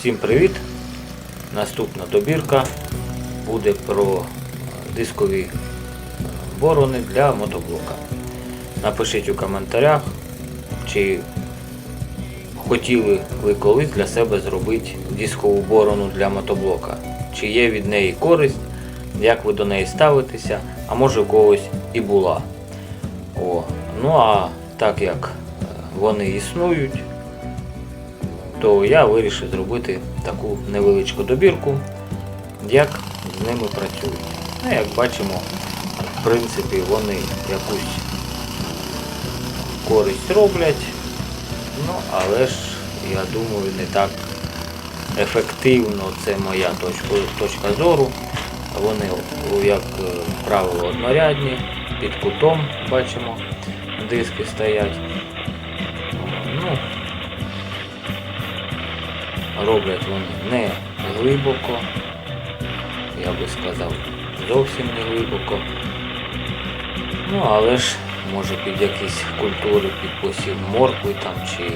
Всім привіт! Наступна добірка буде про дискові борони для мотоблока. Напишіть у коментарях, чи хотіли ви колись для себе зробити дискову борону для мотоблока. Чи є від неї користь, як ви до неї ставитеся, а може у когось і була. О, ну а так як е, вони існують, то я вирішив зробити таку невеличку добірку, як з ними працюють. Ну, як бачимо, в принципі, вони якусь користь роблять, ну, але ж, я думаю, не так ефективно, це моя точка, точка зору. Вони, як е, правило, однорядні, під кутом бачимо, диски стоять. Ну, роблять вони не глибоко, я би сказав, зовсім не глибоко. Ну, але ж може під якісь культури, під посів моркви там чи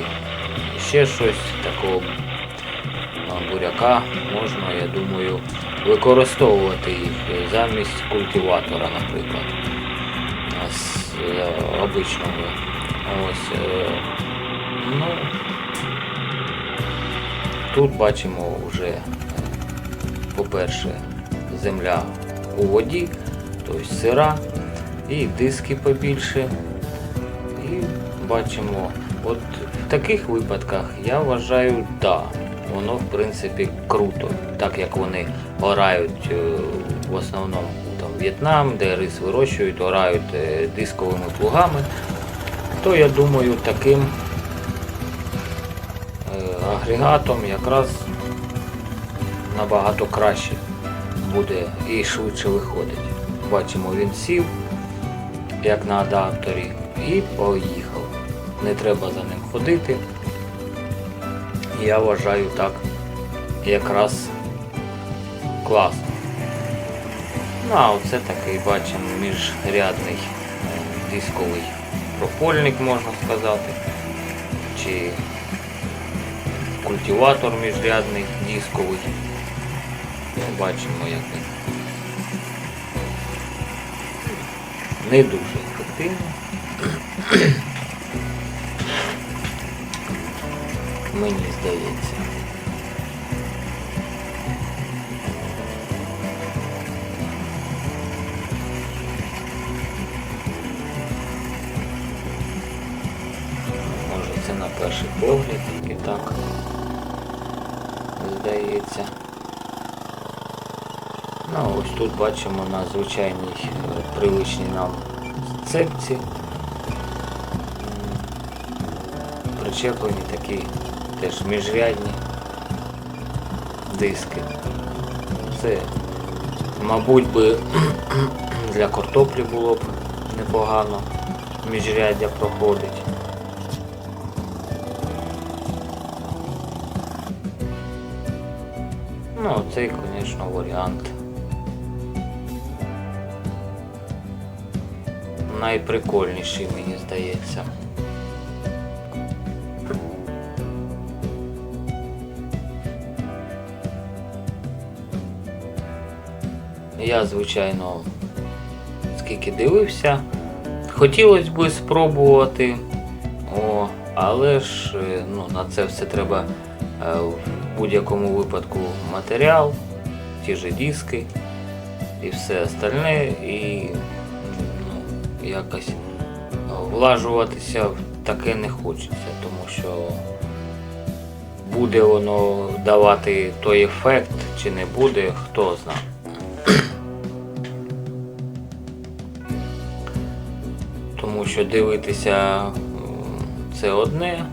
ще щось такого буряка можна, я думаю, використовувати їх замість культиватора, наприклад. З е, обичного. Ось. е, Ну, Тут бачимо вже, е, по-перше, земля у воді, тобто сира, і диски побільше. І бачимо, от в таких випадках я вважаю, да, воно в принципі круто, так як вони орають е, в основному там В'єтнам, де рис вирощують, орають е, дисковими плугами, то я думаю таким агрегатом якраз набагато краще буде і швидше виходить. Bачимо, він сів, як на адапторі, і поїхав. Не треба за ним ходити. Я вважаю так якраз класно. Ну а оце такий бачимо міжрядний е, дисковий пропольник, можна сказати. Чи культиватор міжрядний дисковий. Ну, Бачимо, як він не дуже ефективно. Мені здається. Перший погляд тільки так здається. Ну, ось тут бачимо на звичайній е, привичній нам цепці. Причеплені такі теж міжрядні диски. Це, мабуть, би для картоплі було б непогано. Міжряддя проходить. Ну, цей, звісно, варіант. Найприкольніший, мені здається. Я, звичайно, скільки дивився, хотілося б спробувати, о, але ж е, ну, на це все треба в будь-якому випадку матеріал, ті ж диски і все остальне, і ну, якось влажуватися в таке не хочеться, тому що буде воно давати той ефект чи не буде, хто знає. Тому що дивитися це одне,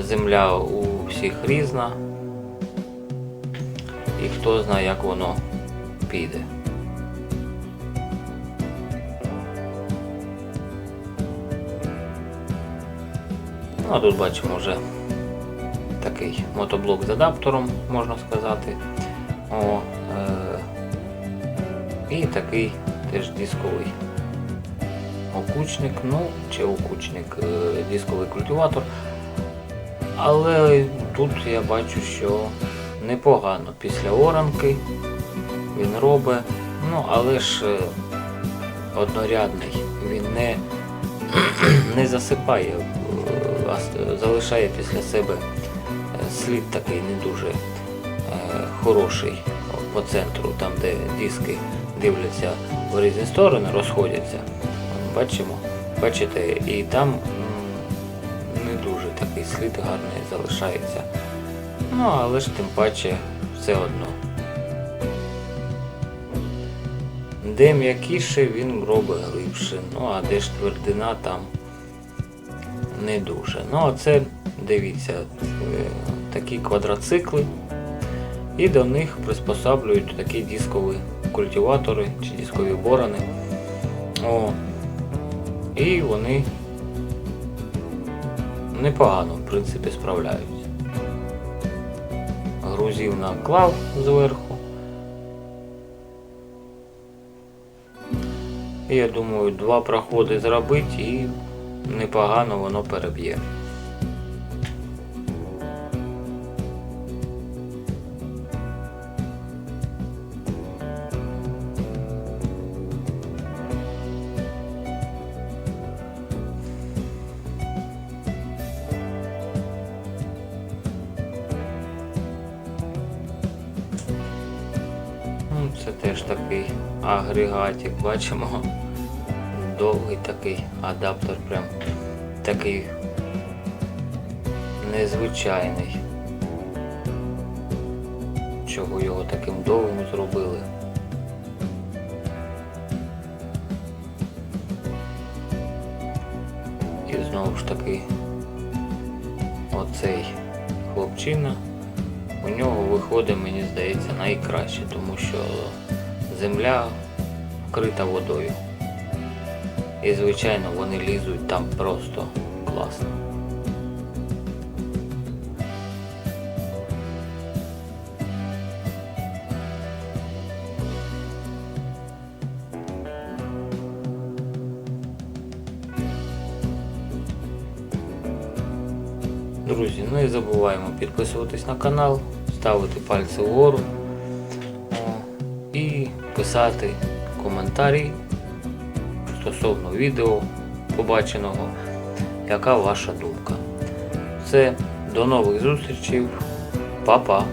земля у всіх різна, і хто знає, як воно піде. Ну, а тут бачимо вже такий мотоблок з адаптером, можна сказати. О, е- і такий теж дисковий окучник, ну, чи окучник, е, дисковий культиватор. Але тут я бачу, що непогано після оранки він робить. Ну, але ж е, однорядний. Він не, не засипає, е, а залишає після себе е, слід такий не дуже хороший по центру, там де диски дивляться в різні сторони, розходяться. Бачимо, бачите, і там не дуже такий слід гарний залишається. Ну, але ж тим паче все одно. Де м'якіше він робить глибше, ну а де ж твердина там не дуже. Ну а це, дивіться, е, такі квадроцикли. І до них приспосаблюють такі дискові культиватори чи дискові борони. О, і вони непогано, в принципі, справляються. Грузів наклав зверху. Я думаю, два проходи зробити і непогано воно переб'є. Це теж такий агрегатик, бачимо. Довгий такий адаптер, прям такий незвичайний. Чого його таким довгим зробили? І знову ж таки оцей хлопчина у нього виходить, мені здається, найкраще, тому що земля вкрита водою. І звичайно вони лізуть там просто класно. Друзі, не забуваємо підписуватись на канал, ставити пальці вгору і писати коментарі стосовно відео побаченого, яка ваша думка. Все, до нових зустрічей, Па-па!